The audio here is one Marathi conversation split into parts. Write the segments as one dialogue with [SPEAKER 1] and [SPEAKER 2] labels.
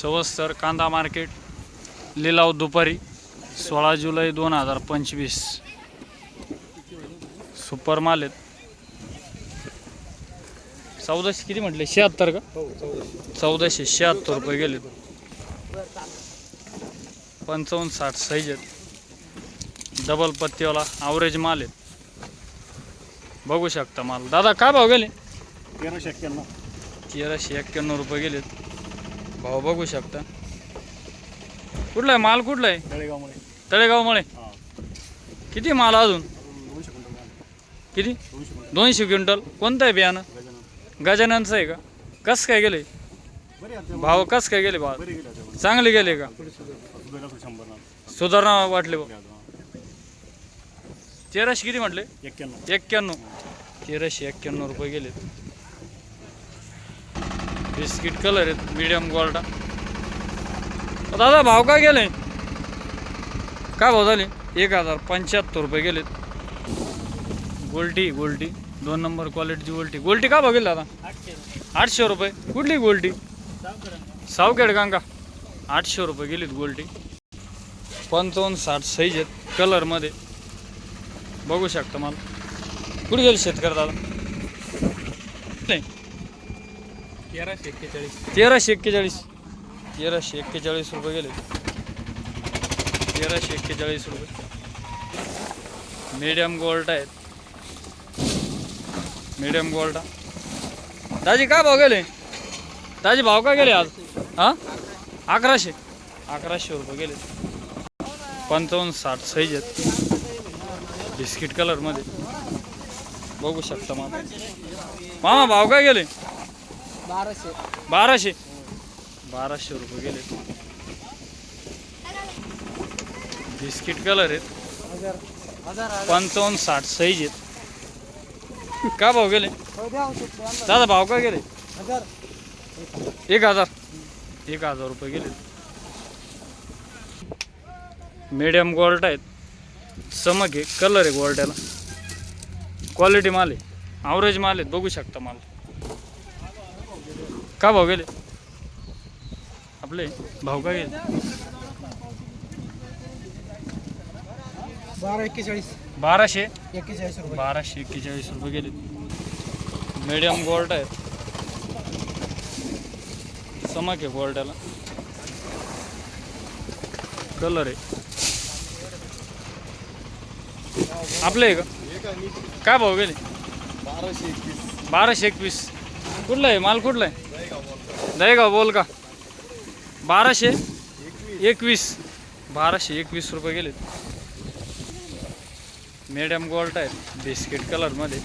[SPEAKER 1] सवस्तर कांदा मार्केट लिलाव दुपारी सोळा जुलै दोन हजार पंचवीस. सुपर माल आहेत. चौदाशे किती म्हटले? शहात्तर का? चौदाशे शहात्तर रुपये गेले पंचावन्न साठ साईज आहेत. डबल पत्तीवाला आवरेज माल आहेत. बघू शकता माल. दादा काय भाव गेले?
[SPEAKER 2] तेराशे एक्क्याण्णव.
[SPEAKER 1] तेराशे एक्क्याण्णव रुपये गेलेत. भाव बघू शकता. कुठला आहे माल कुठला आहे
[SPEAKER 2] तळेगावमुळे
[SPEAKER 1] तळेगावमुळे किती माल अजून?
[SPEAKER 2] दोनशे क्विंटल
[SPEAKER 1] किती?
[SPEAKER 2] दोनशे क्विंटल.
[SPEAKER 1] दोनशे क्विंटल कोणतं आहे बियाणं?
[SPEAKER 2] गजानन
[SPEAKER 1] गजाननचं आहे का? कसं काय गेले?
[SPEAKER 2] बरे आहेत
[SPEAKER 1] भाव कसं काय गेले भाव
[SPEAKER 2] बरे गेले
[SPEAKER 1] चांगले गेले का?
[SPEAKER 2] शंभर
[SPEAKER 1] सुधारणा वाटले भाऊ तेराशे किती म्हटले?
[SPEAKER 2] एक्क्याण्णव.
[SPEAKER 1] एक्क्याण्णव. तेराशे एक्क्याण्णव रुपये गेले बिस्किट कलर आहेत मीडियम गोल्डा. दादा भाव काय गेले? काय भाव झाले? एक हजार पंच्याहत्तर रुपये गेलेत. गोल्टी गोल्टी दोन नंबर क्वालिटीची गोल्टी गोल्टी का भाव गेली दादा? आठशे रुपये. कुठली गोल्टी सावखेड कांका. आठशे रुपये गेलीत गोल्टी पंचावन्न साठ साईज आहेत कलरमध्ये बघू शकता मला. कुठे गेले शेतकरी दादा? नाही
[SPEAKER 2] तेराशे एक्केचाळीस.
[SPEAKER 1] तेराशे एक्केचाळीस. तेराशे एक्केचाळीस रुपये गेले. तेराशे एक्केचाळीस रुपये. मीडियम गोल्ड आहेत. मीडियम गोल्ड दाजी काय भाव गेले? दाजी भाव काय गेले आज? हां? अकराशे. अकराशे रुपये गेले. पंचावन्न साठ साईज आहेत. बिस्किट कलरमध्ये बघू शकता मामा. मामा भाव काय गेले?
[SPEAKER 3] बाराशे.
[SPEAKER 1] बाराशे? बाराशे रुपये गेले. बिस्किट कलर आहेत.
[SPEAKER 3] हजार हजार
[SPEAKER 1] पंचावन्न साठ साईज आहेत. का भाव गेले. दादा भाव काय गेले?
[SPEAKER 3] हजार.
[SPEAKER 1] एक हजार. एक हजार रुपये गेले. मीडियम गोल्ड आहेत. चमक आहे. कलर आहे गोल्ड्याला क्वालिटी माल आहे. ॲव्हरेज माल आहेत बघू शकता माल. का भाव गेले? आपले भाव काय गेले?
[SPEAKER 3] बारा एक्केचाळीस.
[SPEAKER 1] बाराशे?
[SPEAKER 3] एक्केचाळीस रुपये.
[SPEAKER 1] बाराशे एक्केचाळीस रुपये गेले. मीडियम गोल्ड आहेत. चमक आहे गोल्ड्याला कलर आहे. आपले आहे का? काय भाव गेले?
[SPEAKER 2] बाराशे एकवीस.
[SPEAKER 1] बाराशे एकवीस. कुठलं आहे? माल कुठला आहे? दहेगाव बोल का. बाराशे एकवीस. बाराशे एकवीस रुपये गेले. मीडियम गोल्ड आहेत बिस्किट कलरमध्ये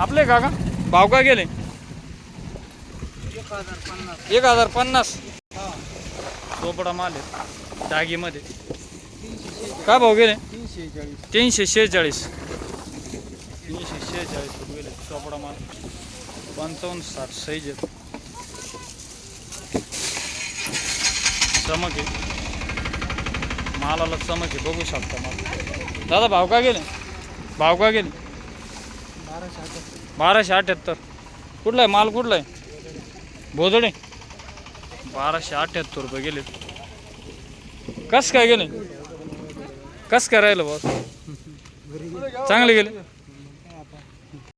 [SPEAKER 1] आपले का का भाव का गेले?
[SPEAKER 3] एक हजार पन्नास.
[SPEAKER 1] एक हजार पन्नास चोपडा माल आहे डागीमध्ये काय भाव गेले?
[SPEAKER 3] तीनशे
[SPEAKER 1] तीनशे शेहेचाळीस. तीनशे शेहेचाळीस रुपये गेले चोपडा माल. पंचावन्न साठ साईज आहेत. चमक आहे. मालाला चमक आहे. बघू शकता माल. दादा भाव का गेले? भाव का गेले?
[SPEAKER 3] बाराशे अठ्याहत्तर.
[SPEAKER 1] बाराशे अठ्याहत्तर कुठला आहे? माल कुठला आहे? भोजडे? बाराशे अठ्याहत्तर रुपये गेले. कस काय गेले? कस काय राहिलं बॉस चांगले गेले.